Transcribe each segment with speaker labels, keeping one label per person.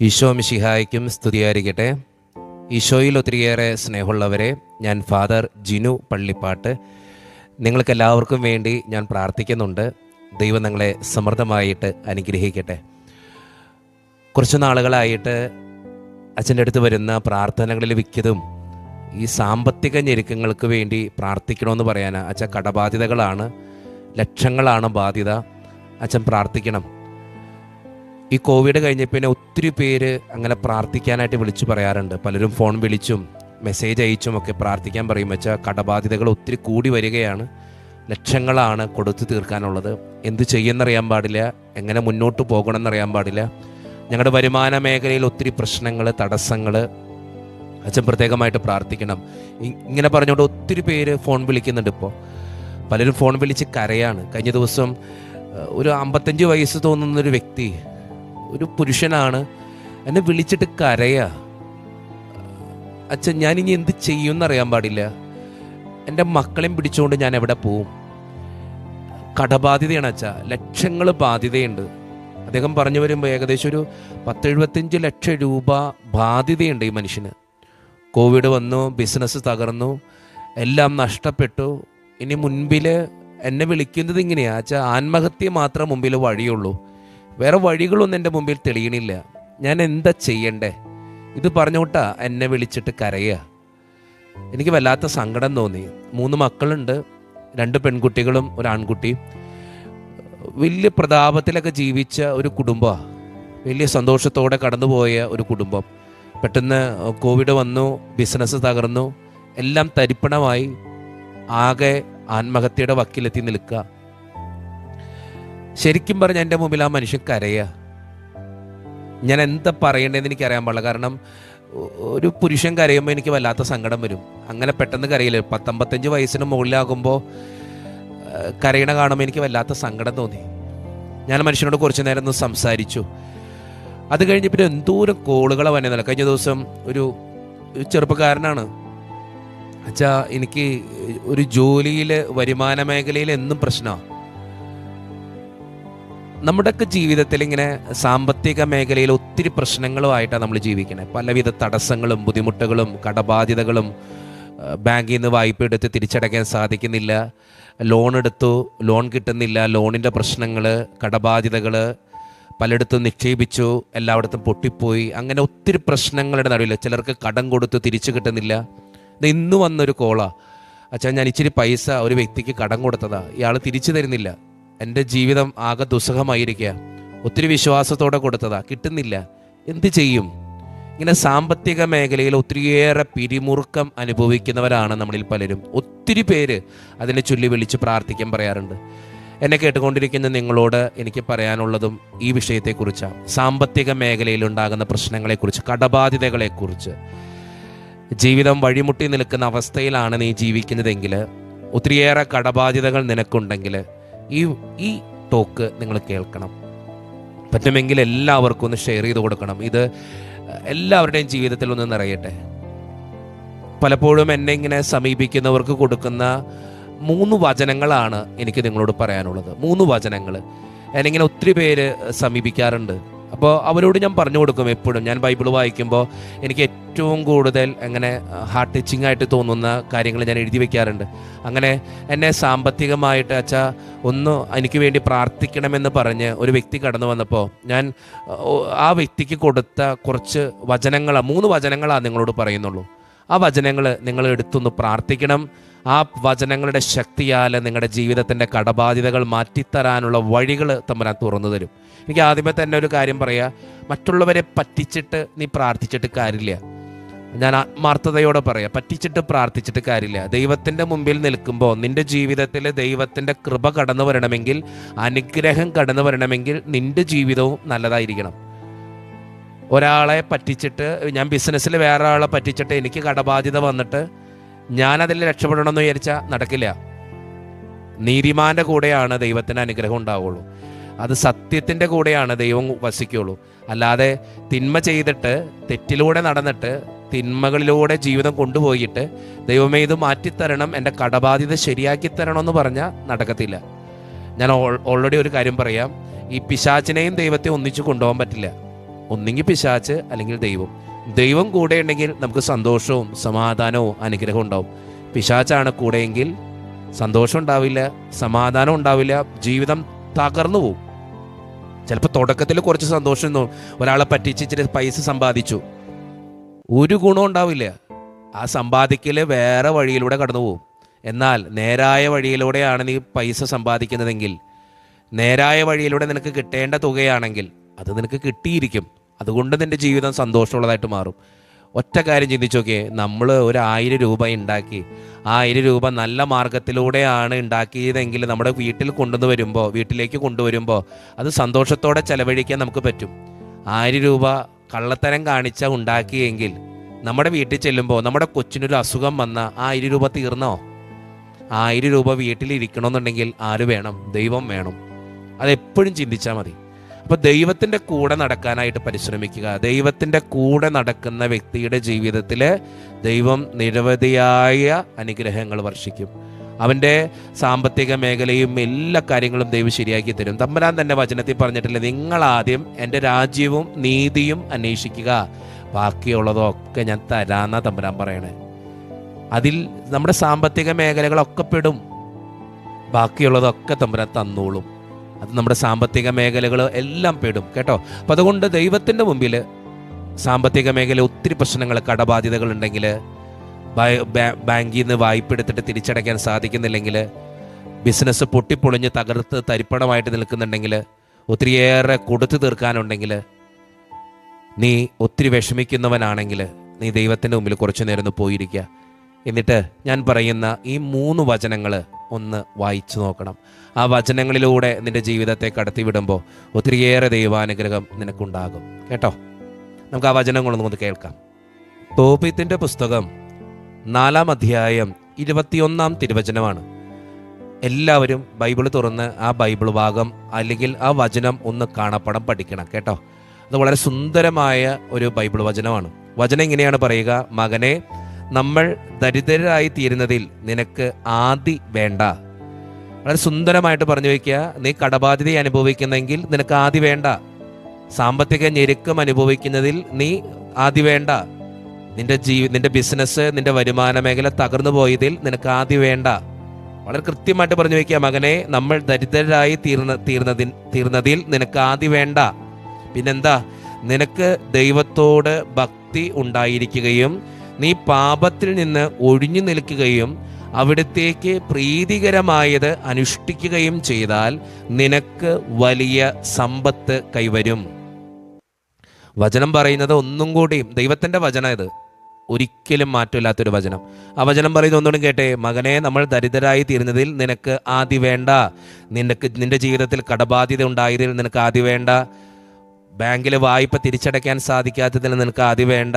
Speaker 1: ഈശോ മിശിഹായ്ക്കും സ്തുതിയായിരിക്കട്ടെ. ഈശോയിൽ ഒത്തിരിയേറെ സ്നേഹമുള്ളവരെ ഞാൻ ഫാദർ ജിനു പള്ളിപ്പാട്ട്. നിങ്ങൾക്കെല്ലാവർക്കും വേണ്ടി ഞാൻ പ്രാർത്ഥിക്കുന്നുണ്ട്. ദൈവം നിങ്ങളെ സമൃദ്ധമായിട്ട് അനുഗ്രഹിക്കട്ടെ. കുറച്ച് നാളുകളായിട്ട് അച്ഛന്റെ അടുത്ത് വരുന്ന പ്രാർത്ഥനകളിൽ മിക്കതും ഈ സാമ്പത്തിക ഞെരുക്കങ്ങൾക്ക് വേണ്ടി പ്രാർത്ഥിക്കണമെന്ന് പറയാനാ. അച്ഛൻ കടബാധ്യതകളാണ് ലക്ഷങ്ങളാണ് ബാധ്യത. അച്ഛൻ പ്രാർത്ഥിക്കണം. ഈ കോവിഡ് കഴിഞ്ഞ പിന്നെ ഒത്തിരി പേര് അങ്ങനെ പ്രാർത്ഥിക്കാനായിട്ട് വിളിച്ചു പറയാറുണ്ട്. പലരും ഫോൺ വിളിച്ചും മെസ്സേജ് അയച്ചും ഒക്കെ പ്രാർത്ഥിക്കാൻ പറയും. വെച്ചാൽ കടബാധ്യതകൾ ഒത്തിരി കൂടി വരികയാണ്. ലക്ഷങ്ങളാണ് കൊടുത്തു തീർക്കാനുള്ളത്. എന്ത് ചെയ്യുന്നറിയാൻ പാടില്ല. എങ്ങനെ മുന്നോട്ട് പോകണമെന്നറിയാൻ പാടില്ല. ഞങ്ങളുടെ വരുമാന മേഖലയിൽ ഒത്തിരി പ്രശ്നങ്ങൾ തടസ്സങ്ങൾ അച്ഛൻ പ്രത്യേകമായിട്ട് പ്രാർത്ഥിക്കണം. ഇങ്ങനെ പറഞ്ഞുകൊണ്ട് ഒത്തിരി പേര് ഫോൺ വിളിക്കുന്നുണ്ട് ഇപ്പോൾ പലരും ഫോൺ വിളിച്ച് കരയാണ്. കഴിഞ്ഞ ദിവസം ഒരു അമ്പത്തഞ്ച് വയസ്സ് തോന്നുന്നൊരു വ്യക്തി ഒരു പുരുഷനാണ്. എന്നെ വിളിച്ചിട്ട് കരയാ. അച്ഛൻ ഞാൻ ഇനി എന്ത് ചെയ്യുമെന്നറിയാൻ പാടില്ല. എന്റെ മക്കളെയും പിടിച്ചുകൊണ്ട് ഞാൻ എവിടെ പോവും? കടബാധ്യതയാണ് അച്ഛ. ലക്ഷങ്ങൾ ബാധ്യതയുണ്ട്. അദ്ദേഹം പറഞ്ഞു വരുമ്പോൾ ഏകദേശം ഒരു പത്തെഴുപത്തഞ്ച് ലക്ഷം രൂപ ബാധ്യതയുണ്ട് ഈ മനുഷ്യന്. കോവിഡ് വന്നു ബിസിനസ് തകർന്നു എല്ലാം നഷ്ടപ്പെട്ടു. ഇനി മുൻപിൽ എന്നെ വിളിക്കുന്നത് ഇങ്ങനെയാ. അച്ഛാ ആത്മഹത്യ മാത്രം മുമ്പിൽ വഴിയുള്ളൂ. വേറെ വഴികളൊന്നും എന്റെ മുമ്പിൽ തെളിയണില്ല. ഞാൻ എന്താ ചെയ്യണ്ടേ? ഇത് പറഞ്ഞോട്ടാ എന്നെ വിളിച്ചിട്ട് കരയുക എനിക്ക് വല്ലാത്ത സങ്കടം തോന്നി. മൂന്ന് മക്കളുണ്ട്. രണ്ട് പെൺകുട്ടികളും ഒരു ആൺകുട്ടിയും വലിയ പ്രതാപത്തിലൊക്കെ ജീവിച്ച ഒരു കുടുംബമാണ് വലിയ സന്തോഷത്തോടെ കടന്നുപോയ ഒരു കുടുംബം. പെട്ടെന്ന് കോവിഡ് വന്നു ബിസിനസ് തകർന്നു എല്ലാം തരിപ്പണമായി. ആകെ ആത്മഹത്യയുടെ വക്കിലെത്തി നിൽക്കുക. ശരിക്കും പറഞ്ഞ എന്റെ മുമ്പിൽ ആ മനുഷ്യൻ കരയുക ഞാൻ എന്താ പറയേണ്ടതെന്ന് എനിക്ക് അറിയാൻ പാടില്ല. കാരണം ഒരു പുരുഷൻ കരയുമ്പോൾ എനിക്ക് വല്ലാത്ത സങ്കടം വരും. അങ്ങനെ പെട്ടെന്ന് കരയില്ല. പത്തൊമ്പത്തഞ്ച് വയസ്സിന് മുകളിലാകുമ്പോൾ കരയണ കാണുമ്പോൾ എനിക്ക് വല്ലാത്ത സങ്കടം തോന്നി. ഞാൻ മനുഷ്യനോട് കുറച്ച് നേരം ഒന്ന് സംസാരിച്ചു. അത് കഴിഞ്ഞ് പിന്നെ എന്തോരം കോളുകളാണ് വന്നതല്ല കഴിഞ്ഞ ദിവസം ഒരു ചെറുപ്പക്കാരനാണ്. അച്ഛാ എനിക്ക് ഒരു ജോലിയിൽ വരുമാന മേഖലയിൽ എന്നും പ്രശ്നമാണ് നമ്മുടെയൊക്കെ ജീവിതത്തിൽ ഇങ്ങനെ സാമ്പത്തിക മേഖലയിൽ ഒത്തിരി പ്രശ്നങ്ങളുമായിട്ടാണ് നമ്മൾ ജീവിക്കുന്നത്. പലവിധ തടസ്സങ്ങളും ബുദ്ധിമുട്ടുകളും കടബാധ്യതകളും ബാങ്കിൽ നിന്ന് വായ്പ എടുത്ത് തിരിച്ചടയ്ക്കാൻ സാധിക്കുന്നില്ല. ലോൺ എടുത്തു ലോൺ കിട്ടുന്നില്ല. ലോണിന്റെ പ്രശ്നങ്ങൾ കടബാധ്യതകൾ പലയിടത്തും നിക്ഷേപിച്ചു എല്ലായിടത്തും പൊട്ടിപ്പോയി. അങ്ങനെ ഒത്തിരി പ്രശ്നങ്ങളുടെ നടുവിൽ ചിലർക്ക് കടം കൊടുത്തു തിരിച്ചു കിട്ടുന്നില്ല. ഇത് ഇന്ന് വന്നൊരു കോളാണ് അച്ഛാ ഞാൻ ഇച്ചിരി പൈസ ഒരു വ്യക്തിക്ക് കടം കൊടുത്തതാണ് ഇയാൾ തിരിച്ചു തരുന്നില്ല. എന്റെ ജീവിതം ആകെ ദുസ്സഹമായിരിക്കുക ഒത്തിരി വിശ്വാസത്തോടെ കൊടുത്തതാ. കിട്ടുന്നില്ല. എന്ത് ചെയ്യും? ഇങ്ങനെ സാമ്പത്തിക മേഖലയിൽ ഒത്തിരിയേറെ പിരിമുറുക്കം അനുഭവിക്കുന്നവരാണ് നമ്മളിൽ പലരും. ഒത്തിരി പേര് അതിനെ ചൊല്ലി വിളിച്ച് പ്രാർത്ഥിക്കാൻ പറയാറുണ്ട്. എന്നെ കേട്ടുകൊണ്ടിരിക്കുന്ന നിങ്ങളോട് എനിക്ക് പറയാനുള്ളതും ഈ വിഷയത്തെക്കുറിച്ചാണ് സാമ്പത്തിക മേഖലയിൽ ഉണ്ടാകുന്ന പ്രശ്നങ്ങളെക്കുറിച്ച് കടബാധ്യതകളെക്കുറിച്ച്. ജീവിതം വഴിമുട്ടി നിൽക്കുന്ന അവസ്ഥയിലാണ് നീ ജീവിക്കുന്നതെങ്കിൽ ഒത്തിരിയേറെ കടബാധ്യതകൾ നിനക്കുണ്ടെങ്കിൽ ഈ ഈ ടോക്ക് നിങ്ങൾ കേൾക്കണം. പറ്റുമെങ്കിൽ എല്ലാവർക്കും ഒന്ന് ഷെയർ ചെയ്ത് കൊടുക്കണം. ഇത് എല്ലാവരുടെയും ജീവിതത്തിൽ ഒന്ന് നിറയട്ടെ. പലപ്പോഴും എന്നെ ഇങ്ങനെ സമീപിക്കുന്നവർക്ക് കൊടുക്കുന്ന മൂന്ന് വചനങ്ങളാണ് എനിക്ക് നിങ്ങളോട് പറയാനുള്ളത്. മൂന്ന് വചനങ്ങൾ എന്നിങ്ങനെ ഒത്തിരി പേര് സമീപിക്കാറുണ്ട്. അപ്പോൾ അവരോട് ഞാൻ പറഞ്ഞു കൊടുക്കും എപ്പോഴും. ഞാൻ ബൈബിൾ വായിക്കുമ്പോൾ എനിക്ക് ഏറ്റവും കൂടുതൽ അങ്ങനെ ഹാർട്ട് ടച്ചിങ് ആയിട്ട് തോന്നുന്ന കാര്യങ്ങൾ ഞാൻ എഴുതി വെക്കാറുണ്ട്. അങ്ങനെ എന്നെ സാമ്പത്തികമായിട്ട് അച്ഛാ ഒന്ന് എനിക്ക് വേണ്ടി പ്രാർത്ഥിക്കണമെന്ന് പറഞ്ഞ് ഒരു വ്യക്തി കടന്നു വന്നപ്പോൾ ഞാൻ ആ വ്യക്തിക്ക് കൊടുത്ത കുറച്ച് വചനങ്ങളാണ് മൂന്ന് വചനങ്ങളാണ് നിങ്ങളോട് പറയുന്നുള്ളൂ. ആ വചനങ്ങൾ നിങ്ങൾ എടുത്തൊന്ന് പ്രാർത്ഥിക്കണം. ആ വചനങ്ങളുടെ ശക്തിയാൽ നിങ്ങളുടെ ജീവിതത്തിന്റെ കടബാധ്യതകൾ മാറ്റിത്തരാനുള്ള വഴികൾ തമ്പരാൻ തുറന്നു തരും. എനിക്ക് ആദ്യമേ തന്നെ ഒരു കാര്യം പറയാം മറ്റുള്ളവരെ പറ്റിച്ചിട്ട് നീ പ്രാർത്ഥിച്ചിട്ട് കാര്യമില്ല. ഞാൻ ആത്മാർത്ഥതയോടെ പറയാം. പറ്റിച്ചിട്ട് പ്രാർത്ഥിച്ചിട്ട് കാര്യമില്ല. ദൈവത്തിന്റെ മുമ്പിൽ നിൽക്കുമ്പോൾ നിന്റെ ജീവിതത്തിൽ ദൈവത്തിന്റെ കൃപ കടന്നു വരണമെങ്കിൽ അനുഗ്രഹം കടന്നു വരണമെങ്കിൽ നിന്റെ ജീവിതവും നല്ലതായിരിക്കണം. ഒരാളെ പറ്റിച്ചിട്ട് ഞാൻ ബിസിനസ്സിൽ വേറെ ആളെ പറ്റിച്ചിട്ട് എനിക്ക് കടബാധ്യത വന്നിട്ട് ഞാനതിൽ രക്ഷപ്പെടണമെന്ന് വിചാരിച്ചാൽ നടക്കില്ല. നീതിമാന്റെ കൂടെയാണ് ദൈവത്തിന് അനുഗ്രഹം ഉണ്ടാവുള്ളൂ. അത് സത്യത്തിന്റെ കൂടെയാണ് ദൈവം വസിക്കുള്ളൂ അല്ലാതെ തിന്മ ചെയ്തിട്ട് തെറ്റിലൂടെ നടന്നിട്ട് തിന്മകളിലൂടെ ജീവിതം കൊണ്ടുപോയിട്ട് ദൈവമേ ഇത് മാറ്റിത്തരണം എന്റെ കടബാധ്യത ശരിയാക്കി തരണം എന്ന് പറഞ്ഞാൽ നടക്കത്തില്ല. ഞാൻ ഓൾറെഡി ഒരു കാര്യം പറയാം. ഈ പിശാചിനെയും ദൈവത്തെ ഒന്നിച്ചു കൊണ്ടുപോകാൻ പറ്റില്ല. ഒന്നെങ്കിൽ പിശാച്ച് അല്ലെങ്കിൽ ദൈവം. ദൈവം കൂടെ ഉണ്ടെങ്കിൽ നമുക്ക് സന്തോഷവും സമാധാനവും അനുഗ്രഹവും ഉണ്ടാവും. പിശാച്ചാണ് കൂടെയെങ്കിൽ സന്തോഷം ഉണ്ടാവില്ല സമാധാനം ഉണ്ടാവില്ല ജീവിതം തകർന്നു പോകും ചിലപ്പോൾ തുടക്കത്തിൽ കുറച്ച് സന്തോഷം ഒരാളെ പറ്റിച്ച് ഇച്ചിരി പൈസ സമ്പാദിച്ചു. ഒരു ഗുണം ഉണ്ടാവില്ല. ആ സമ്പാദിക്കൽ വേറെ വഴിയിലൂടെ കടന്നു പോകും എന്നാൽ നേരായ വഴിയിലൂടെയാണ് നീ പൈസ സമ്പാദിക്കുന്നതെങ്കിൽ നേരായ വഴിയിലൂടെ നിനക്ക് കിട്ടേണ്ട തുകയാണെങ്കിൽ അത് നിനക്ക് കിട്ടിയിരിക്കും. അതുകൊണ്ട് നിന്റെ ജീവിതം സന്തോഷമുള്ളതായിട്ട് മാറും. ഒറ്റ കാര്യം ചിന്തിച്ചു നോക്കിയേ നമ്മൾ ഒരു ആയിരം രൂപ ഉണ്ടാക്കി ആയിരം രൂപ നല്ല മാർഗത്തിലൂടെയാണ് ഉണ്ടാക്കിയതെങ്കിൽ നമ്മുടെ വീട്ടിൽ കൊണ്ടുവന്ന് വരുമ്പോൾ വീട്ടിലേക്ക് കൊണ്ടുവരുമ്പോൾ അത് സന്തോഷത്തോടെ ചെലവഴിക്കാൻ നമുക്ക് പറ്റും. ആയിരം രൂപ കള്ളത്തരം കാണിച്ച ഉണ്ടാക്കിയെങ്കിൽ നമ്മുടെ വീട്ടിൽ ചെല്ലുമ്പോൾ നമ്മുടെ കൊച്ചിനൊരു അസുഖം വന്ന ആയിരം രൂപ തീർന്നോ? ആയിരം രൂപ വീട്ടിലിരിക്കണമെന്നുണ്ടെങ്കിൽ ആര് വേണം? ദൈവം വേണം. അതെപ്പോഴും ചിന്തിച്ചാൽ മതി. അപ്പോൾ ദൈവത്തിന്റെ കൂടെ നടക്കാനായിട്ട് പരിശ്രമിക്കുക. ദൈവത്തിന്റെ കൂടെ നടക്കുന്ന വ്യക്തിയുടെ ജീവിതത്തിൽ ദൈവം നിരവധിയായ അനുഗ്രഹങ്ങൾ വർഷിക്കും. അവന്റെ സാമ്പത്തിക മേഖലയും എല്ലാ കാര്യങ്ങളും ദൈവം ശരിയാക്കി തരും. തമ്പരാൻ തന്നെ വചനത്തിൽ പറഞ്ഞിട്ടില്ല നിങ്ങൾ ആദ്യം എന്റെ രാജ്യവും നീതിയും അന്വേഷിക്കുക. ബാക്കിയുള്ളതൊക്കെ ഞാൻ തരാന്നാ തമ്പരാൻ പറയണേ. അതിൽ നമ്മുടെ സാമ്പത്തിക മേഖലകളൊക്കെ പെടും. ബാക്കിയുള്ളതൊക്കെ തമ്പരാൻ തന്നോളും. അത് നമ്മുടെ സാമ്പത്തിക മേഖലകൾ എല്ലാം പെടും കേട്ടോ? അപ്പം അതുകൊണ്ട് ദൈവത്തിന്റെ മുമ്പിൽ സാമ്പത്തിക മേഖല ഒത്തിരി പ്രശ്നങ്ങൾ കടബാധ്യതകൾ ഉണ്ടെങ്കിൽ ബാങ്കിൽ നിന്ന് വായ്പ എടുത്തിട്ട് തിരിച്ചടയ്ക്കാൻ സാധിക്കുന്നില്ലെങ്കിൽ ബിസിനസ് പൊട്ടിപ്പൊളിഞ്ഞ് തകർത്ത് തരിപ്പണമായിട്ട് നിൽക്കുന്നുണ്ടെങ്കിൽ ഒത്തിരിയേറെ കൊടുത്തു തീർക്കാനുണ്ടെങ്കിൽ നീ ഒത്തിരി വിഷമിക്കുന്നവനാണെങ്കിൽ നീ ദൈവത്തിന്റെ മുമ്പിൽ കുറച്ചു നേരം പോയിരിക്കുക. എന്നിട്ട് ഞാൻ പറയുന്ന ഈ മൂന്ന് വചനങ്ങൾ ഒന്ന് വായിച്ചു നോക്കണം. ആ വചനങ്ങളിലൂടെ നിന്റെ ജീവിതത്തെ കടത്തിവിടുമ്പോൾ ഒത്തിരിയേറെ ദൈവാനുഗ്രഹം നിനക്കുണ്ടാകും. കേട്ടോ? നമുക്ക് ആ വചനങ്ങളൊന്നും ഒന്ന് കേൾക്കാം. തോപ്പിത്തിന്റെ പുസ്തകം നാലാം അധ്യായം ഇരുപത്തിയൊന്നാം തിരുവചനമാണ്. എല്ലാവരും ബൈബിൾ തുറന്ന് ആ ബൈബിൾ ഭാഗം അല്ലെങ്കിൽ ആ വചനം ഒന്ന് കാണപ്പടം പഠിക്കണം കേട്ടോ. അത് വളരെ സുന്ദരമായ ഒരു ബൈബിൾ വചനമാണ്. വചനം ഇങ്ങനെയാണ് പറയുക? മകനെ നമ്മൾ ദരിദ്രരായി തീരുന്നതിൽ നിനക്ക് ആദി വേണ്ട. വളരെ സുന്ദരമായിട്ട് പറഞ്ഞു വയ്ക്കുക. നീ കടബാധ്യത അനുഭവിക്കുന്നെങ്കിൽ നിനക്ക് ആദി വേണ്ട. സാമ്പത്തിക ഞെരുക്കം അനുഭവിക്കുന്നതിൽ നീ ആദി വേണ്ട. നിന്റെ ജീവി നിന്റെ ബിസിനസ് നിന്റെ വരുമാന മേഖല തകർന്നു പോയതിൽ നിനക്ക് ആദ്യം വേണ്ട. വളരെ കൃത്യമായിട്ട് പറഞ്ഞു വയ്ക്കുക മകനെ നമ്മൾ ദരിദ്രരായി തീർന്ന തീർന്നതിൽ തീർന്നതിൽ നിനക്ക് ആദ്യം വേണ്ട. പിന്നെന്താ? നിനക്ക് ദൈവത്തോട് ഭക്തി ഉണ്ടായിരിക്കുകയും നീ പാപത്തിൽ നിന്ന് ഒഴിഞ്ഞു നിൽക്കുകയും അവിടത്തേക്ക് പ്രീതികരമായത് അനുഷ്ഠിക്കുകയും ചെയ്താൽ നിനക്ക് വലിയ സമ്പത്ത് കൈവരും. വചനം പറയുന്നത് ഒന്നും കൂടിയും ദൈവത്തിന്റെ വചനം ഇത്. ഒരിക്കലും മാറ്റമില്ലാത്തൊരു വചനം. ആ വചനം പറയുന്ന ഒന്നുകൂടി കേട്ടെ മകനെ നമ്മൾ ദരിദ്രരായി തീരുന്നതിൽ നിനക്ക് ആദ്യ വേണ്ട. നിനക്ക് നിന്റെ ജീവിതത്തിൽ കടബാധ്യത ഉണ്ടായതിൽ നിനക്ക് ആദ്യ വേണ്ട. ബാങ്കിൽ വായ്പ തിരിച്ചടയ്ക്കാൻ സാധിക്കാത്തതിൽ നിനക്ക് ആദ്യം വേണ്ട.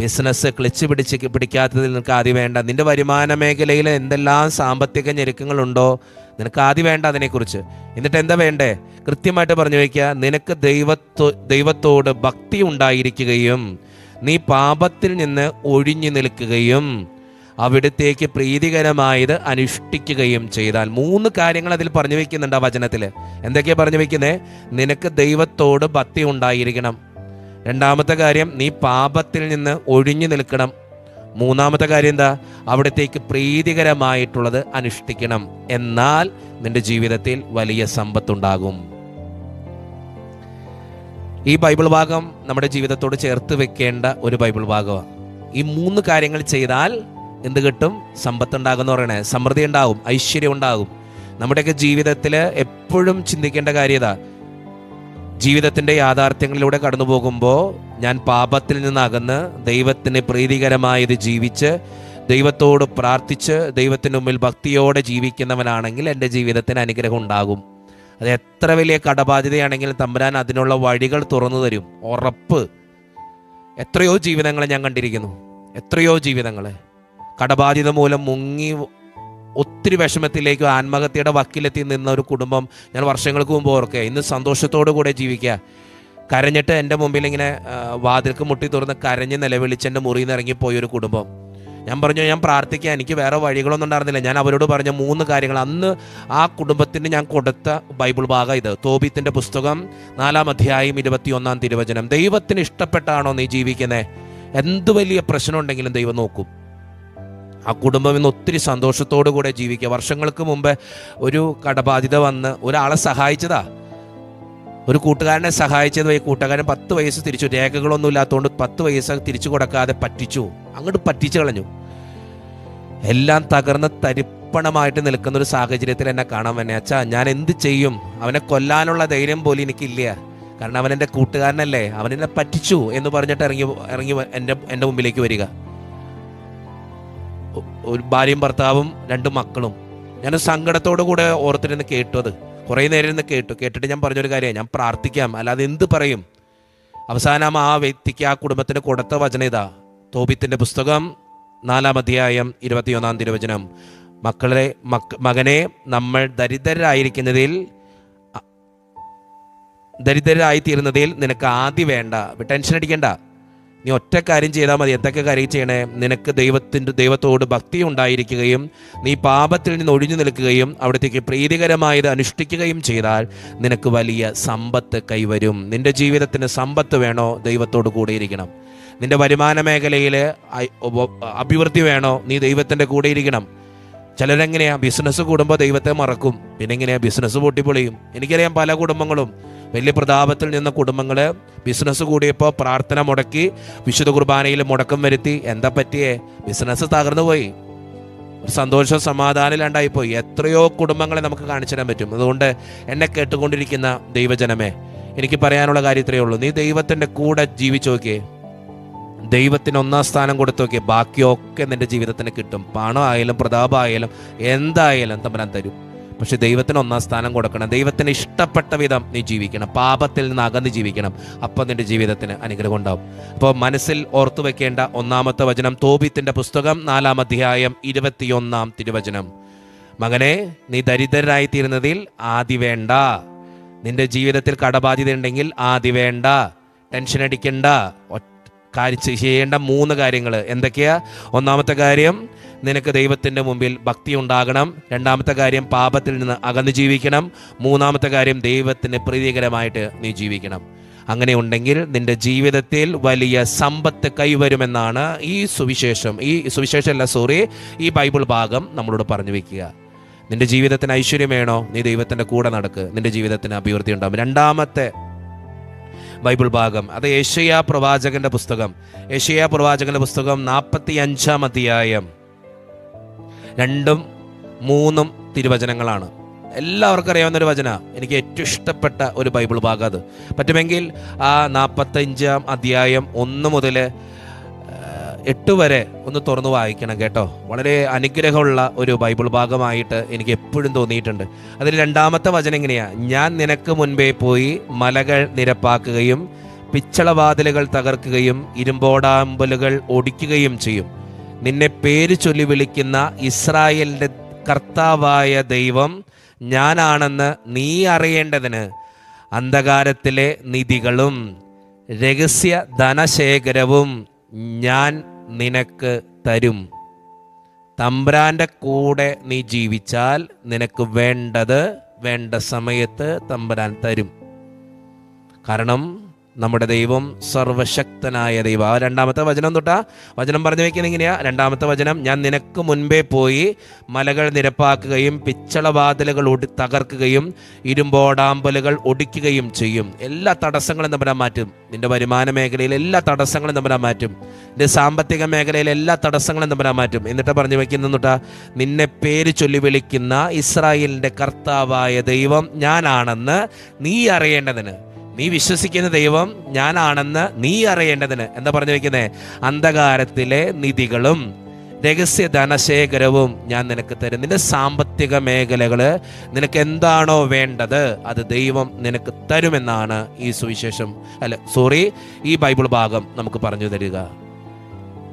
Speaker 1: ബിസിനസ് ക്ലിച്ച് പിടിച്ച് പിടിക്കാത്തതിൽ നിനക്ക് ആദ്യം വേണ്ട. നിന്റെ വരുമാന മേഖലയിൽ എന്തെല്ലാം സാമ്പത്തിക ഞെരുക്കങ്ങളുണ്ടോ നിനക്ക് ആദ്യം വേണ്ട അതിനെക്കുറിച്ച്. എന്നിട്ട് എന്താ വേണ്ടേ? കൃത്യമായിട്ട് പറഞ്ഞു വയ്ക്കുക നിനക്ക് ദൈവത്തോ ദൈവത്തോട് ഭക്തി ഉണ്ടായിരിക്കുകയും നീ പാപത്തിൽ നിന്ന് ഒഴിഞ്ഞു നിൽക്കുകയും അവിടത്തേക്ക് പ്രീതികരമായത് അനുഷ്ഠിക്കുകയും ചെയ്താൽ. മൂന്ന് കാര്യങ്ങൾ അതിൽ പറഞ്ഞു വെക്കുന്നുണ്ട് ആ വചനത്തിൽ എന്തൊക്കെയാണ് പറഞ്ഞു വെക്കുന്നത് നിനക്ക് ദൈവത്തോട് ഭക്തി ഉണ്ടായിരിക്കണം. രണ്ടാമത്തെ കാര്യം നീ പാപത്തിൽ നിന്ന് ഒഴിഞ്ഞു നിൽക്കണം. മൂന്നാമത്തെ കാര്യം എന്താ? അവിടത്തേക്ക് പ്രീതികരമായിട്ടുള്ളത് അനുഷ്ഠിക്കണം. എന്നാൽ നിന്റെ ജീവിതത്തിൽ വലിയ സമ്പത്തുണ്ടാകും. ഈ ബൈബിൾ ഭാഗം നമ്മുടെ ജീവിതത്തോട് ചേർത്ത് വെക്കേണ്ട ഒരു ബൈബിൾ ഭാഗമാണ് ഈ മൂന്ന് കാര്യങ്ങൾ ചെയ്താൽ എന്ത് കിട്ടും? സമ്പത്ത് ഉണ്ടാകും എന്ന് പറയണേ. സമൃദ്ധി ഉണ്ടാകും ഐശ്വര്യം ഉണ്ടാകും. നമ്മുടെയൊക്കെ ജീവിതത്തിൽ എപ്പോഴും ചിന്തിക്കേണ്ട കാര്യത ജീവിതത്തിന്റെ യാഥാർത്ഥ്യങ്ങളിലൂടെ കടന്നു പോകുമ്പോൾ ഞാൻ പാപത്തിൽ നിന്നകന്ന് ദൈവത്തിന് പ്രീതികരമായത് ജീവിച്ച് ദൈവത്തോട് പ്രാർത്ഥിച്ച് ദൈവത്തിന് മുമ്പിൽ ഭക്തിയോടെ ജീവിക്കുന്നവനാണെങ്കിൽ എന്റെ ജീവിതത്തിന് അനുഗ്രഹം ഉണ്ടാകും. അത് എത്ര വലിയ കടബാധ്യതയാണെങ്കിലും തമ്പുരാൻ അതിനുള്ള വഴികൾ തുറന്നു തരും. ഉറപ്പ്. എത്രയോ ജീവിതങ്ങളെ ഞാൻ കണ്ടിരിക്കുന്നു. എത്രയോ ജീവിതങ്ങളെ. കടബാധ്യത മൂലം മുങ്ങി ഒത്തിരി വിഷമത്തിലേക്കും ആത്മഹത്യയുടെ വക്കിലെത്തി നിന്ന ഒരു കുടുംബം ഞാൻ വർഷങ്ങൾക്ക് മുമ്പ് ഓർക്കുക. ഇന്ന് സന്തോഷത്തോടു കൂടെ ജീവിക്കുക. കരഞ്ഞിട്ട് എന്റെ മുമ്പിൽ ഇങ്ങനെ വാതിൽക്ക് മുട്ടി തുറന്ന് കരഞ്ഞ് നിലവിളിച്ച് എന്റെ മുറിയിൽ നിന്ന് ഇറങ്ങിപ്പോയൊരു കുടുംബം. ഞാൻ പറഞ്ഞു ഞാൻ പ്രാർത്ഥിക്കാൻ എനിക്ക് വേറെ വഴികളൊന്നും ഉണ്ടായിരുന്നില്ല. ഞാൻ അവരോട് പറഞ്ഞ മൂന്ന് കാര്യങ്ങൾ. അന്ന് ആ കുടുംബത്തിന് ഞാൻ കൊടുത്ത ബൈബിൾ ഭാഗം ഇത്. തോബിത്തിന്റെ പുസ്തകം നാലാം അധ്യായം ഇരുപത്തിയൊന്നാം തിരുവചനം. ദൈവത്തിന് ഇഷ്ടപ്പെട്ടാണോ നീ ജീവിക്കുന്നത് എന്ത് വലിയ പ്രശ്നം ഉണ്ടെങ്കിലും ദൈവം നോക്കും. ആ കുടുംബം ഇന്ന് ഒത്തിരി സന്തോഷത്തോടു കൂടെ ജീവിക്കുക. വർഷങ്ങൾക്ക് മുമ്പ് ഒരു കടബാധിത വന്ന് ഒരാളെ സഹായിച്ചതാ. ഒരു കൂട്ടുകാരനെ സഹായിച്ചത്. കൂട്ടുകാരൻ പത്ത് വയസ്സ് തിരിച്ചു. രേഖകളൊന്നും ഇല്ലാത്തതുകൊണ്ട് പത്ത് വയസ്സ് തിരിച്ചു കൊടുക്കാതെ പറ്റിച്ചു. അങ്ങോട്ട് പറ്റിച്ചു കളഞ്ഞു. എല്ലാം തകർന്ന് തരിപ്പണമായിട്ട് നിൽക്കുന്ന ഒരു സാഹചര്യത്തിൽ എന്നെ കാണാൻ വന്നെ. അച്ഛാ ഞാൻ എന്ത് ചെയ്യും? അവനെ കൊല്ലാനുള്ള ധൈര്യം പോലും എനിക്കില്ല. കാരണം അവൻ എന്റെ കൂട്ടുകാരനല്ലേ. അവൻ എന്നെ പറ്റിച്ചു എന്ന് പറഞ്ഞിട്ട് ഇറങ്ങി ഇറങ്ങി എന്റെ എന്റെ മുമ്പിലേക്ക് വരിക. ഒരു ഭാര്യയും ഭർത്താവും രണ്ട് മക്കളും. ഞാൻ സങ്കടത്തോടു കൂടെ ഓർത്തിരുന്ന് കേട്ടു അത്. കുറേ നേരം ഇരുന്ന് കേട്ടു. കേട്ടിട്ട് ഞാൻ പറഞ്ഞൊരു കാര്യമാണ് ഞാൻ പ്രാർത്ഥിക്കാം. അല്ലാതെ എന്ത് പറയും? അവസാനം ആ വ്യക്തിക്ക് ആ കുടുംബത്തിന് കൊടുത്ത വചന ഇതാ. തോബിത്തിന്റെ പുസ്തകം നാലാം അധ്യായം ഇരുപത്തിയൊന്നാം തിരുവചനം. മക്കളെ മക്ക മകനെ നമ്മൾ ദരിദ്രരായിരിക്കുന്നതിൽ ദരിദ്രരായിത്തീരുന്നതിൽ നിനക്ക് ആദ്യം വേണ്ട. ടെൻഷൻ അടിക്കണ്ട. നീ ഒറ്റ കാര്യം ചെയ്താൽ മതി. എന്തൊക്കെ കാര്യം ചെയ്യണേ? നിനക്ക് ദൈവത്തിന്റെ ദൈവത്തോട് ഭക്തി ഉണ്ടായിരിക്കുകയും നീ പാപത്തിൽ നിന്ന് ഒഴിഞ്ഞു നിൽക്കുകയും അവിടത്തേക്ക് പ്രീതികരമായത് അനുഷ്ഠിക്കുകയും ചെയ്താൽ നിനക്ക് വലിയ സമ്പത്ത് കൈവരും. നിന്റെ ജീവിതത്തിന് സമ്പത്ത് വേണോ? ദൈവത്തോട് കൂടെ ഇരിക്കണം. നിന്റെ വരുമാന മേഖലയിൽ അഭിവൃദ്ധി വേണോ? നീ ദൈവത്തിന്റെ കൂടെ ഇരിക്കണം. ചിലരെങ്ങനെയാ ബിസിനസ് കൂടുമ്പോൾ ദൈവത്തെ മറക്കും. പിന്നെ എങ്ങനെയാ ബിസിനസ് പൊട്ടിപ്പൊളിയും? എനിക്കറിയാം പല കുടുംബങ്ങളും. വലിയ പ്രതാപത്തിൽ നിന്ന കുടുംബങ്ങൾ ബിസിനസ് കൂടിയപ്പോൾ പ്രാർത്ഥന മുടക്കി വിശുദ്ധ കുർബാനയിൽ മുടക്കം വരുത്തി. എന്താ പറ്റിയേ? ബിസിനസ് തകർന്നു പോയി. സന്തോഷം സമാധാനം ഇല്ലാണ്ടായിപ്പോയി എത്രയോ കുടുംബങ്ങളെ നമുക്ക് കാണിച്ചു തരാൻ പറ്റും. അതുകൊണ്ട് എന്നെ കേട്ടുകൊണ്ടിരിക്കുന്ന ദൈവജനമേ എനിക്ക് പറയാനുള്ള കാര്യം ഇത്രയേ ഉള്ളൂ. നീ ദൈവത്തിന്റെ കൂടെ ജീവിച്ചു നോക്കിയേ. ദൈവത്തിന് ഒന്നാം സ്ഥാനം കൊടുത്തു നോക്കിയാൽ ബാക്കിയൊക്കെ നിന്റെ ജീവിതത്തിന് കിട്ടും. പണമായാലും പ്രതാപമായാലും എന്തായാലും തമ്പരാൻ തരും. പക്ഷെ ദൈവത്തിന് ഒന്നാം സ്ഥാനം കൊടുക്കണം. ദൈവത്തിന് ഇഷ്ടപ്പെട്ട വിധം നീ ജീവിക്കണം. പാപത്തിൽ നിന്ന് അകന്ന് ജീവിക്കണം. അപ്പം നിന്റെ ജീവിതത്തിന് അനുഗ്രഹം ഉണ്ടാവും. അപ്പോൾ മനസ്സിൽ ഓർത്തു വെക്കേണ്ട ഒന്നാമത്തെ വചനം തോബിത്തിന്റെ പുസ്തകം നാലാം അധ്യായം ഇരുപത്തിയൊന്നാം തിരുവചനം. മകനെ നീ ദരിദ്രരായിത്തീരുന്നതിൽ ആദ്യ വേണ്ട. നിന്റെ ജീവിതത്തിൽ കടബാധ്യത ഉണ്ടെങ്കിൽ ആദ്യ വേണ്ട. ടെൻഷൻ അടിക്കണ്ട. കാര്യം ചെയ്യേണ്ട മൂന്ന് കാര്യങ്ങൾ എന്തൊക്കെയാ? ഒന്നാമത്തെ കാര്യം നിനക്ക് ദൈവത്തിന്റെ മുമ്പിൽ ഭക്തി ഉണ്ടാകണം. രണ്ടാമത്തെ കാര്യം പാപത്തിൽ നിന്ന് അകന്നു ജീവിക്കണം. മൂന്നാമത്തെ കാര്യം ദൈവത്തിന് പ്രീതികരമായിട്ട് നീ ജീവിക്കണം. അങ്ങനെ ഉണ്ടെങ്കിൽ നിന്റെ ജീവിതത്തിൽ വലിയ സമ്പത്ത് കൈവരുമെന്നാണ് ഈ സുവിശേഷം. ഈ സുവിശേഷമല്ല സോറി ഈ ബൈബിൾ ഭാഗം നമ്മളോട് പറഞ്ഞു വെക്കുക. നിന്റെ ജീവിതത്തിന് ഐശ്വര്യം വേണോ? നീ ദൈവത്തിന്റെ കൂടെ നടക്ക്. നിന്റെ ജീവിതത്തിന് അഭിവൃദ്ധി ഉണ്ടാകും രണ്ടാമത്തെ ബൈബിൾ ഭാഗം. അത് ഏഷ്യ പ്രവാചകന്റെ പുസ്തകം. ഏഷ്യ പ്രവാചകന്റെ പുസ്തകം നാൽപ്പത്തി അഞ്ചാം അധ്യായം. രണ്ടും മൂന്നും തിരുവചനങ്ങളാണ്. എല്ലാവർക്കും അറിയാവുന്ന ഒരു വചന. എനിക്ക് ഏറ്റവും ഇഷ്ടപ്പെട്ട ഒരു ബൈബിൾ ഭാഗം അത്. പറ്റുമെങ്കിൽ ആ നാൽപ്പത്തഞ്ചാം അധ്യായം ഒന്ന് മുതൽ എട്ട് വരെ ഒന്ന് തുറന്ന് വായിക്കണം കേട്ടോ. വളരെ അനുഗ്രഹമുള്ള ഒരു ബൈബിൾ ഭാഗമായിട്ട് എനിക്ക് എപ്പോഴും തോന്നിയിട്ടുണ്ട്. അതിൽ രണ്ടാമത്തെ വചനം എങ്ങനെയാ? ഞാൻ നിനക്ക് മുൻപേ പോയി മലകൾ നിരപ്പാക്കുകയും പിച്ചളവാതിലുകൾ തകർക്കുകയും ഇരുമ്പോടാമ്പലുകൾ ഒടിക്കുകയും ചെയ്യും. നിന്നെ പേര് ചൊല്ലി വിളിക്കുന്ന ഇസ്രായേലിന്റെ കർത്താവായ ദൈവം ഞാനാണെന്ന് നീ അറിയേണ്ടതിന് അന്ധകാരത്തിലെ നിധികളും രഹസ്യ ധനശേഖരവും ഞാൻ നിനക്ക് തരും. തമ്പ്രാന്റെ കൂടെ നീ ജീവിച്ചാൽ നിനക്ക് വേണ്ടത് വേണ്ട സമയത്ത് തമ്പ്രാൻ തരും. കാരണം നമ്മുടെ ദൈവം സർവശക്തനായ ദൈവം. ആ രണ്ടാമത്തെ വചനം തൊട്ടാ? വചനം പറഞ്ഞു വെക്കുന്നത് എങ്ങനെയാ? രണ്ടാമത്തെ വചനം ഞാൻ നിനക്ക് മുൻപേ പോയി മലകൾ നിരപ്പാക്കുകയും പിച്ചളവാതിലുകൾ ഒടി തകർക്കുകയും ഇരുമ്പോടാമ്പലുകൾ ഒടിക്കുകയും ചെയ്യും. എല്ലാ തടസ്സങ്ങളും നമ്മുടെ മാറ്റും? നിന്റെ വരുമാന മേഖലയിൽ എല്ലാ തടസ്സങ്ങളും നമ്മുടെ മാറ്റും? നിന്റെ സാമ്പത്തിക മേഖലയിൽ എല്ലാ തടസ്സങ്ങളും നമ്മുടെ മാറ്റും? എന്നിട്ട് പറഞ്ഞു വെക്കുന്ന നിന്നെ പേര് ചൊല്ലി വിളിക്കുന്ന ഇസ്രായേലിന്റെ കർത്താവായ ദൈവം ഞാനാണെന്ന് നീ അറിയേണ്ടതിന്. നീ വിശ്വസിക്കുന്ന ദൈവം ഞാനാണെന്ന് നീ അറിയേണ്ടതിന്. എന്താ പറഞ്ഞു വെക്കുന്നേ? അന്ധകാരത്തിലെ നിധികളും രഹസ്യ ധനശേഖരവും ഞാൻ നിനക്ക് തരും. നിന്റെ സാമ്പത്തിക മേഖലകൾ നിനക്ക് എന്താണോ വേണ്ടത് അത് ദൈവം നിനക്ക് തരുമെന്നാണ് ഈ സുവിശേഷം. അല്ല സോറി ഈ ബൈബിൾ ഭാഗം നമുക്ക് പറഞ്ഞു തരിക.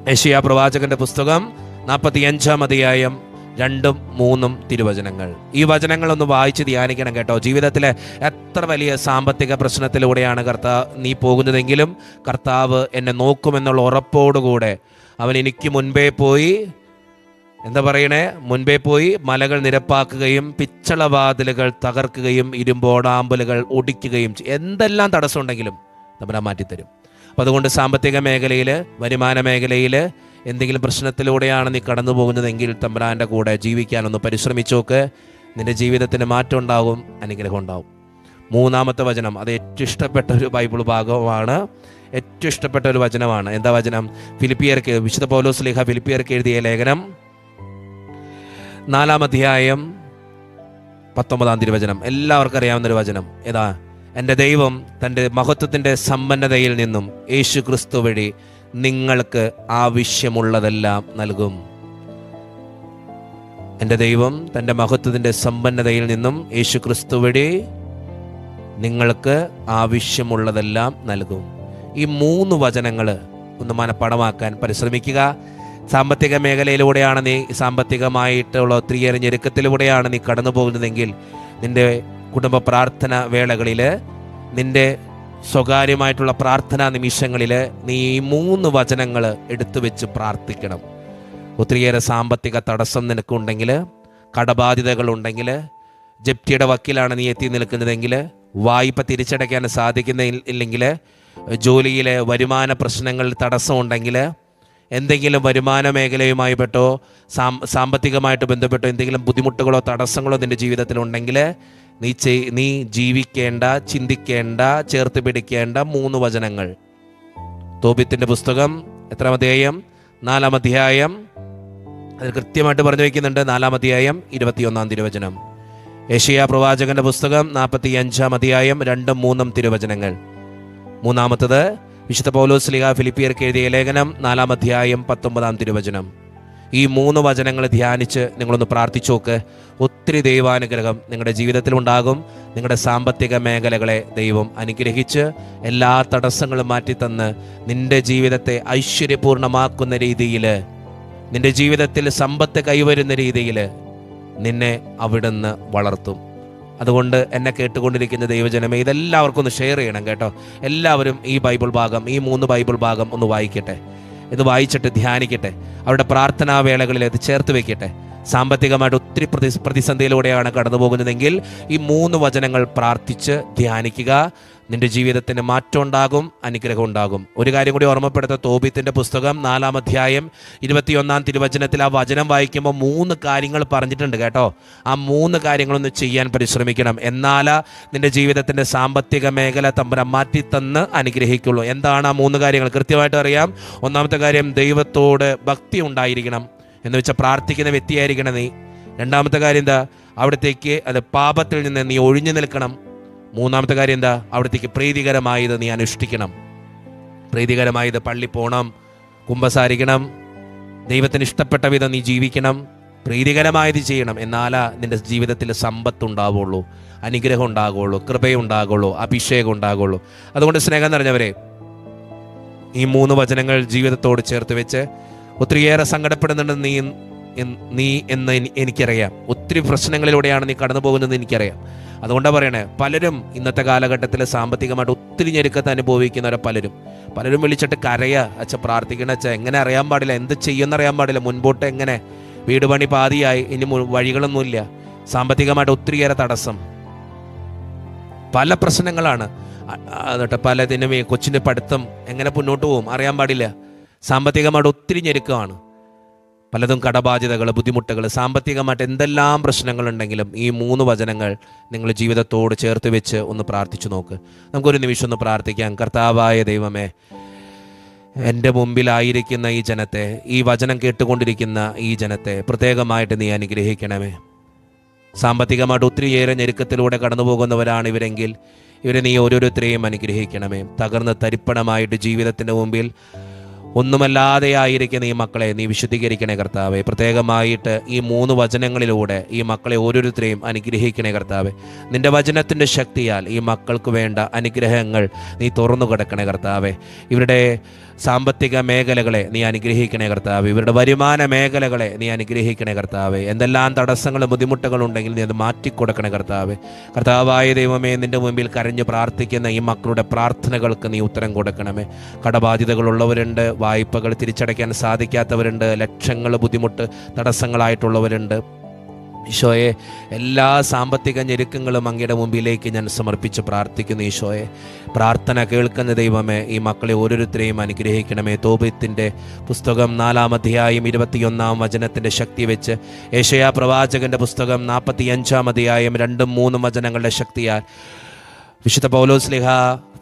Speaker 1: യശിയ പ്രവാചകന്റെ പുസ്തകം നാൽപ്പത്തി അഞ്ചാം അധ്യായം രണ്ടും മൂന്നും തിരുവചനങ്ങൾ. ഈ വചനങ്ങളൊന്ന് വായിച്ച് ധ്യാനിക്കണം കേട്ടോ. ജീവിതത്തിലെ എത്ര വലിയ സാമ്പത്തിക പ്രശ്നത്തിലൂടെയാണ് കർത്താവ് നീ പോകുന്നതെങ്കിലും കർത്താവ് എന്നെ നോക്കുമെന്നുള്ള ഉറപ്പോടുകൂടെ അവൻ എനിക്ക് മുൻപേ പോയി എന്താ പറയണേ? മുൻപേ പോയി മലകൾ നിരപ്പാക്കുകയും പിച്ചളവാതിലുകൾ തകർക്കുകയും ഇരുമ്പോടാമ്പലുകൾ ഒടിക്കുകയും എന്തെല്ലാം തടസ്സമുണ്ടെങ്കിലും നമ്മളെ മാറ്റിത്തരും. അപ്പോൾ അതുകൊണ്ട് സാമ്പത്തിക മേഖലയിൽ വരുമാന മേഖലയിൽ എന്തെങ്കിലും പ്രശ്നത്തിലൂടെയാണ് നീ കടന്നു പോകുന്നതെങ്കിൽ തമ്പുരാന്റെ കൂടെ ജീവിക്കാനൊന്ന് പരിശ്രമിച്ചോക്ക്. നിന്റെ ജീവിതത്തിന് മാറ്റം ഉണ്ടാകും അനുഗ്രഹം ഉണ്ടാവും മൂന്നാമത്തെ വചനം അത് ഏറ്റവും ഇഷ്ടപ്പെട്ട ഒരു ബൈബിൾ ഭാഗമാണ്. ഏറ്റവും ഇഷ്ടപ്പെട്ട ഒരു വചനമാണ്. എന്താ വചനം? ഫിലിപ്പിയർക്ക് വിശുദ്ധ പൗലോസ് ലേഖ ഫിലിപ്പിയർക്ക് എഴുതിയ ലേഖനം. നാലാം അധ്യായം പത്തൊമ്പതാം തിരുവചനം എല്ലാവർക്കും അറിയാവുന്ന ഒരു വചനം. ഏതാ? എന്റെ ദൈവം തന്റെ മഹത്വത്തിന്റെ സമ്പന്നതയിൽ നിന്നും യേശു ക്രിസ്തു വഴി നിങ്ങൾക്ക് ആവശ്യമുള്ളതെല്ലാം നൽകും. എന്റെ ദൈവം തന്റെ മഹത്വത്തിന്റെ സമ്പന്നതയിൽ നിന്നും യേശു ക്രിസ്തു വഴി നിങ്ങൾക്ക് ആവശ്യമുള്ളതെല്ലാം നൽകും. ഈ മൂന്ന് വചനങ്ങൾ ഒന്ന് മനപ്പടമാക്കാൻ പരിശ്രമിക്കുക. സാമ്പത്തിക മേഖലയിലൂടെയാണ് നീ സാമ്പത്തികമായിട്ടുള്ള ഒത്തിരിയേറെ ഞെരുക്കത്തിലൂടെയാണ് നീ കടന്നു പോകുന്നതെങ്കിൽ നിന്റെ കുടുംബ പ്രാർത്ഥന വേളകളിൽ നിന്റെ സ്വകാര്യമായിട്ടുള്ള പ്രാർത്ഥനാ നിമിഷങ്ങളിൽ നീ ഈ മൂന്ന് വചനങ്ങൾ എടുത്തു വെച്ച് പ്രാർത്ഥിക്കണം. ഒത്തിരിയേറെ സാമ്പത്തിക തടസ്സം നിനക്കുണ്ടെങ്കിൽ കടബാധ്യതകളുണ്ടെങ്കിൽ ജപ്തിയുടെ വക്കിലാണ് നീ എത്തി നിൽക്കുന്നതെങ്കിൽ വായ്പ തിരിച്ചടയ്ക്കാൻ സാധിക്കുന്ന ഇല്ലെങ്കിൽ ജോലിയിലെ വരുമാന പ്രശ്നങ്ങളിൽ തടസ്സമുണ്ടെങ്കിൽ എന്തെങ്കിലും വരുമാന മേഖലയുമായി പെട്ടോ സാമ്പത്തികമായിട്ട് ബന്ധപ്പെട്ടോ എന്തെങ്കിലും ബുദ്ധിമുട്ടുകളോ തടസ്സങ്ങളോ നിന്റെ ജീവിതത്തിലുണ്ടെങ്കിൽ നീ ചെയ് നീ ജീവിക്കേണ്ട ചിന്തിക്കേണ്ട ചേർത്ത് പിടിക്കേണ്ട മൂന്ന് വചനങ്ങൾ. തോബിത്തിന്റെ പുസ്തകം എത്ര അധ്യായം? നാലാം അധ്യായം. അതിൽ കൃത്യമായിട്ട് പറഞ്ഞു വയ്ക്കുന്നുണ്ട് നാലാം അധ്യായം ഇരുപത്തിയൊന്നാം തിരുവചനം. ഏഷ്യ പ്രവാചകന്റെ പുസ്തകം നാൽപ്പത്തി അഞ്ചാം അധ്യായം രണ്ടും മൂന്നും തിരുവചനങ്ങൾ. മൂന്നാമത്തത് വിശുദ്ധ പൗലോസ് ലിഹ ഫിലിപ്പിയർക്ക് എഴുതിയ ലേഖനം നാലാം അധ്യായം പത്തൊമ്പതാം തിരുവചനം. ഈ മൂന്ന് വചനങ്ങൾ ധ്യാനിച്ച് നിങ്ങളൊന്ന് പ്രാർത്ഥിച്ചു നോക്ക്. ഒത്തിരി ദൈവാനുഗ്രഹം നിങ്ങളുടെ ജീവിതത്തിലുണ്ടാകും നിങ്ങളുടെ സാമ്പത്തിക മേഖലകളെ ദൈവം അനുഗ്രഹിച്ച് എല്ലാ തടസ്സങ്ങളും മാറ്റിത്തന്ന് നിന്റെ ജീവിതത്തെ ഐശ്വര്യപൂർണമാക്കുന്ന രീതിയിൽ നിന്റെ ജീവിതത്തിൽ സമ്പത്ത് കൈവരുന്ന രീതിയിൽ നിന്നെ അവിടുന്ന് വളർത്തും. അതുകൊണ്ട് എന്നെ കേട്ടുകൊണ്ടിരിക്കുന്ന ദൈവജനമേ ഇതെല്ലാവർക്കും ഒന്ന് ഷെയർ ചെയ്യണം കേട്ടോ. എല്ലാവരും ഈ ബൈബിൾ ഭാഗം ഈ മൂന്ന് ബൈബിൾ ഭാഗം ഒന്ന് വായിക്കട്ടെ. ഇത് വായിച്ചിട്ട് ധ്യാനിക്കട്ടെ. അവരുടെ പ്രാർത്ഥനാ വേളകളിൽ ഇത് ചേർത്ത് വെക്കട്ടെ. സാമ്പത്തികമായിട്ട് ഒത്തിരി പ്രതി പ്രതിസന്ധിയിലൂടെയാണ് കടന്നു പോകുന്നതെങ്കിൽ ഈ മൂന്ന് വചനങ്ങൾ പ്രാർത്ഥിച്ച് ധ്യാനിക്കുക. നിന്റെ ജീവിതത്തിന് മാറ്റം ഉണ്ടാകും അനുഗ്രഹം ഉണ്ടാകും. ഒരു കാര്യം കൂടി ഓർമ്മപ്പെടുത്ത തോബിത്തിന്റെ പുസ്തകം നാലാം അധ്യായം ഇരുപത്തിയൊന്നാം തിരുവചനത്തിൽ ആ വചനം വായിക്കുമ്പോൾ മൂന്ന് കാര്യങ്ങൾ പറഞ്ഞിട്ടുണ്ട് കേട്ടോ. ആ മൂന്ന് കാര്യങ്ങളൊന്ന് ചെയ്യാൻ പരിശ്രമിക്കണം. എന്നാൽ നിന്റെ ജീവിതത്തിന്റെ സാമ്പത്തിക മേഖല തമ്പുരാൻ മാറ്റിത്തന്ന് അനുഗ്രഹിക്കുള്ളൂ. എന്താണ് ആ മൂന്ന് കാര്യങ്ങൾ? കൃത്യമായിട്ട് അറിയാം. ഒന്നാമത്തെ കാര്യം ദൈവത്തോട് ഭക്തി ഉണ്ടായിരിക്കണം എന്ന് വെച്ചാൽ പ്രാർത്ഥിക്കുന്ന വ്യക്തിയായിരിക്കണം നീ. രണ്ടാമത്തെ കാര്യം എന്താ? അവിടത്തേക്ക് അത് പാപത്തിൽ നിന്ന് നീ ഒഴിഞ്ഞു നിൽക്കണം. മൂന്നാമത്തെ കാര്യം എന്താ? അവിടത്തേക്ക് പ്രീതികരമായത് നീ അനുഷ്ഠിക്കണം. പ്രീതികരമായത് പള്ളി പോകണം കുമ്പസാരിക്കണം ദൈവത്തിന് ഇഷ്ടപ്പെട്ട വിധം നീ ജീവിക്കണം പ്രീതികരമായത് ചെയ്യണം. എന്നാലാ നിന്റെ ജീവിതത്തിൽ സമ്പത്ത് ഉണ്ടാവുള്ളൂ അനുഗ്രഹം ഉണ്ടാകുള്ളൂ കൃപയുണ്ടാകുള്ളൂ അഭിഷേകം ഉണ്ടാകുള്ളൂ. അതുകൊണ്ട് സ്നേഹം നിറഞ്ഞവരെ ഈ മൂന്ന് വചനങ്ങൾ ജീവിതത്തോട് ചേർത്ത് വെച്ച് ഒത്തിരിയേറെ സങ്കടപ്പെടുന്നുണ്ട് നീ നീ എന്ന് എനി- എനിക്കറിയാം. ഒത്തിരി പ്രശ്നങ്ങളിലൂടെയാണ് നീ കടന്നു പോകുന്നത് എനിക്കറിയാം. അതുകൊണ്ടാണ് പറയണേ പലരും ഇന്നത്തെ കാലഘട്ടത്തിൽ സാമ്പത്തികമായിട്ട് ഒത്തിരി ഞെരുക്കത്ത് അനുഭവിക്കുന്നവരെ പലരും. പലരും വിളിച്ചിട്ട് കരയ അച്ഛ പ്രാർത്ഥിക്കണ അച്ഛ എങ്ങനെ അറിയാൻ പാടില്ല എന്ത് ചെയ്യുമെന്ന് അറിയാൻ പാടില്ല മുൻപോട്ട് എങ്ങനെ? വീട് പണി പാതിയായി ഇനി വഴികളൊന്നുമില്ല. സാമ്പത്തികമായിട്ട് ഒത്തിരിയേറെ തടസ്സം. പല പ്രശ്നങ്ങളാണ്. എന്നിട്ട് പലതിനും കൊച്ചിന്റെ പഠിത്തം എങ്ങനെ മുന്നോട്ട് പോകും അറിയാൻ പാടില്ല. സാമ്പത്തികമായിട്ട് ഒത്തിരി ഞെരുക്കമാണ്. പലതും കടബാധ്യതകൾ ബുദ്ധിമുട്ടുകൾ സാമ്പത്തികമായിട്ട് എന്തെല്ലാം പ്രശ്നങ്ങളുണ്ടെങ്കിലും ഈ മൂന്ന് വചനങ്ങൾ നിങ്ങൾ ജീവിതത്തോട് ചേർത്ത് വെച്ച് ഒന്ന് പ്രാർത്ഥിച്ചു നോക്ക്. നമുക്കൊരു നിമിഷം ഒന്ന് പ്രാർത്ഥിക്കാം. കർത്താവായ ദൈവമേ എന്റെ മുമ്പിലായിരിക്കുന്ന ഈ ജനത്തെ ഈ വചനം കേട്ടുകൊണ്ടിരിക്കുന്ന ഈ ജനത്തെ പ്രത്യേകമായിട്ട് നീ അനുഗ്രഹിക്കണമേ. സാമ്പത്തികമായിട്ട് ഒത്തിരിയേറെ ഞെരുക്കത്തിലൂടെ കടന്നു പോകുന്നവരാണ് ഇവരെങ്കിൽ ഇവരെ നീ ഓരോരുത്തരെയും അനുഗ്രഹിക്കണമേ. തകർന്ന് തരിപ്പണമായിട്ട് ജീവിതത്തിന്റെ മുമ്പിൽ ഒന്നുമല്ലാതെ ആയിരിക്കുന്ന ഈ മക്കളെ നീ വിശുദ്ധീകരിക്കണേ കർത്താവെ. പ്രത്യേകമായിട്ട് ഈ മൂന്ന് വചനങ്ങളിലൂടെ ഈ മക്കളെ ഓരോരുത്തരെയും അനുഗ്രഹിക്കണേ കർത്താവെ. നിന്റെ വചനത്തിന്റെ ശക്തിയാൽ ഈ മക്കൾക്ക് വേണ്ട അനുഗ്രഹങ്ങൾ നീ തുറന്നു കിടക്കണേ കർത്താവെ. ഇവരുടെ സാമ്പത്തിക മേഖലകളെ നീ അനുഗ്രഹിക്കണേ കർത്താവ്. ഇവരുടെ വരുമാന മേഖലകളെ നീ അനുഗ്രഹിക്കണേ കർത്താവ്. എന്തെല്ലാം തടസ്സങ്ങളും ബുദ്ധിമുട്ടുകളും ഉണ്ടെങ്കിൽ നീ അത് മാറ്റിക്കൊടുക്കണേ കർത്താവ്. കർത്താവായ ദൈവമേ നിന്റെ മുമ്പിൽ കരഞ്ഞ് പ്രാർത്ഥിക്കുന്ന ഈ മക്കളുടെ പ്രാർത്ഥനകൾക്ക് നീ ഉത്തരം കൊടുക്കണമേ. കടബാധ്യതകളുള്ളവരുണ്ട് വായ്പകൾ തിരിച്ചടയ്ക്കാൻ സാധിക്കാത്തവരുണ്ട്. ലക്ഷങ്ങൾ ബുദ്ധിമുട്ട് തടസ്സങ്ങളായിട്ടുള്ളവരുണ്ട്. ഈശോയെ എല്ലാ സാമ്പത്തിക ഞെരുക്കങ്ങളും അങ്ങയുടെ മുമ്പിലേക്ക് ഞാൻ സമർപ്പിച്ച് പ്രാർത്ഥിക്കുന്നു ഈശോയെ. പ്രാർത്ഥന കേൾക്കുന്ന ദൈവമേ ഈ മക്കളെ ഓരോരുത്തരെയും അനുഗ്രഹിക്കണമേ. തോബിത്തിന്റെ പുസ്തകം നാലാം അധ്യായം ഇരുപത്തിയൊന്നാം വചനത്തിന്റെ ശക്തി വെച്ച് ഏഷയാ പ്രവാചകന്റെ പുസ്തകം നാൽപ്പത്തി അഞ്ചാം അധ്യായം രണ്ടും മൂന്നും വചനങ്ങളുടെ ശക്തിയാൽ. വിശുദ്ധ പൗലോസ്ലിഹ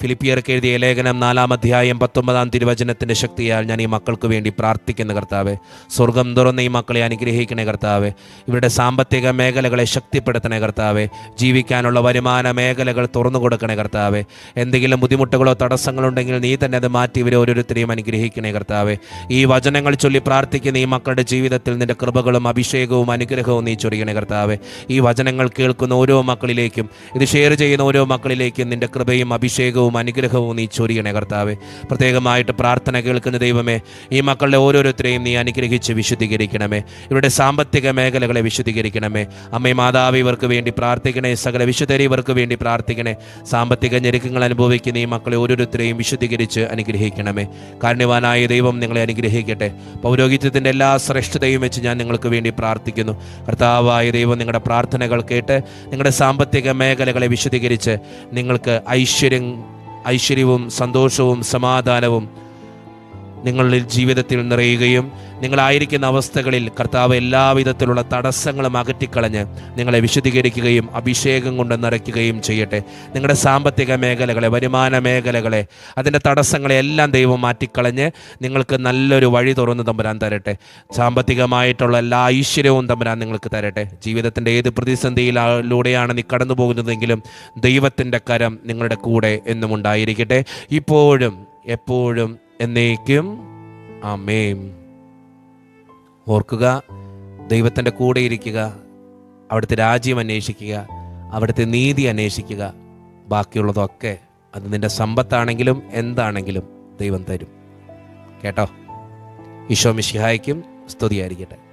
Speaker 1: ഫിലിപ്പിയർക്ക് എഴുതിയ ലേഖനം നാലാം അധ്യായം പത്തൊമ്പതാം തിരുവചനത്തിന്റെ ശക്തിയാൽ ഞാൻ ഈ മക്കൾക്ക് വേണ്ടി പ്രാർത്ഥിക്കുന്ന കർത്താവെ. സ്വർഗം തുറന്ന ഈ മക്കളെ അനുഗ്രഹിക്കണേ കർത്താവെ. ഇവരുടെ സാമ്പത്തിക മേഖലകളെ ശക്തിപ്പെടുത്തണേ കർത്താവെ. ജീവിക്കാനുള്ള വരുമാന മേഖലകൾ തുറന്നു കൊടുക്കണേ കർത്താവെ. എന്തെങ്കിലും ബുദ്ധിമുട്ടുകളോ തടസ്സങ്ങളോ ഉണ്ടെങ്കിൽ നീ തന്നെ അത് മാറ്റി ഇവരെ ഓരോരുത്തരെയും അനുഗ്രഹിക്കണേ കർത്താവെ. ഈ വചനങ്ങൾ ചൊല്ലി പ്രാർത്ഥിക്കുന്ന ഈ മക്കളുടെ ജീവിതത്തിൽ നിന്റെ കൃപകളും അഭിഷേകവും അനുഗ്രഹവും നീ ചൊരിയണേ കർത്താവെ. ഈ വചനങ്ങൾ കേൾക്കുന്ന ഓരോ മക്കളിലേക്കും ഇത് ഷെയർ ചെയ്യുന്ന ഓരോ മക്കളിലേക്കും നിന്റെ കൃപയും അഭിഷേകവും അനുഗ്രഹവും നീ ചൊരിയണേ കർത്താവെ. പ്രത്യേകമായിട്ട് പ്രാർത്ഥന കേൾക്കുന്ന ദൈവമേ ഈ മക്കളുടെ ഓരോരുത്തരെയും നീ അനുഗ്രഹിച്ച് വിശുദ്ധീകരിക്കണമേ. ഇവരുടെ സാമ്പത്തിക മേഖലകളെ വിശുദ്ധീകരിക്കണമേ. അമ്മേ മാതാവ് ഇവർക്ക് വേണ്ടി പ്രാർത്ഥിക്കണേ. സകല വിശുദ്ധരെ ഇവർക്ക് വേണ്ടി പ്രാർത്ഥിക്കണേ. സാമ്പത്തിക ഞെരുക്കങ്ങൾ അനുഭവിക്കുന്ന ഈ മക്കളെ ഓരോരുത്തരെയും വിശുദ്ധീകരിച്ച് അനുഗ്രഹിക്കണമേ. കാരണവാനായ ദൈവം നിങ്ങളെ അനുഗ്രഹിക്കട്ടെ. പൗരോഹിത്യത്തിന്റെ എല്ലാ ശ്രേഷ്ഠതയും വെച്ച് ഞാൻ നിങ്ങൾക്ക് വേണ്ടി പ്രാർത്ഥിക്കുന്നു. കർത്താവായ ദൈവം നിങ്ങളുടെ പ്രാർത്ഥനകൾ കേട്ട് നിങ്ങളുടെ സാമ്പത്തിക മേഖലകളെ വിശദീകരിച്ച് നിങ്ങൾക്ക് ഐശ്വര്യം ഐശ്വര്യവും സന്തോഷവും സമാധാനവും നിങ്ങളിൽ ജീവിതത്തിൽ നിറയുകയും നിങ്ങളായിരിക്കുന്ന അവസ്ഥകളിൽ കർത്താവ് എല്ലാവിധത്തിലുള്ള തടസ്സങ്ങളും അകറ്റിക്കളഞ്ഞ് നിങ്ങളെ വിശദീകരിക്കുകയും അഭിഷേകം കൊണ്ട് നിറയ്ക്കുകയും ചെയ്യട്ടെ. നിങ്ങളുടെ സാമ്പത്തിക മേഖലകളെ വരുമാന മേഖലകളെ അതിന്റെ തടസ്സങ്ങളെ എല്ലാം ദൈവം മാറ്റിക്കളഞ്ഞ് നിങ്ങൾക്ക് നല്ലൊരു വഴി തുറന്ന് തമ്പുരാൻ തരട്ടെ. സാമ്പത്തികമായിട്ടുള്ള എല്ലാ ഐശ്വര്യവും തമ്പുരാൻ നിങ്ങൾക്ക് തരട്ടെ. ജീവിതത്തിന്റെ ഏത് പ്രതിസന്ധിയിലൂടെയാണ് നീ കടന്നു പോകുന്നതെങ്കിലും ദൈവത്തിന്റെ കരം നിങ്ങളുടെ കൂടെ എന്നും ഉണ്ടായിരിക്കട്ടെ. ഇപ്പോഴും എപ്പോഴും എന്നേക്കും. അമേം ഓർക്കുക ദൈവത്തിന്റെ കൂടെ ഇരിക്കുക അവിടുത്തെ രാജ്യം അന്വേഷിക്കുക അവിടുത്തെ നീതി അന്വേഷിക്കുക ബാക്കിയുള്ളതൊക്കെ അത് നിന്റെ സമ്പത്താണെങ്കിലും എന്താണെങ്കിലും ദൈവം തരും. കേട്ടോ? ഈശോ മിഷിഹായ്ക്കും സ്തുതിയായിരിക്കട്ടെ.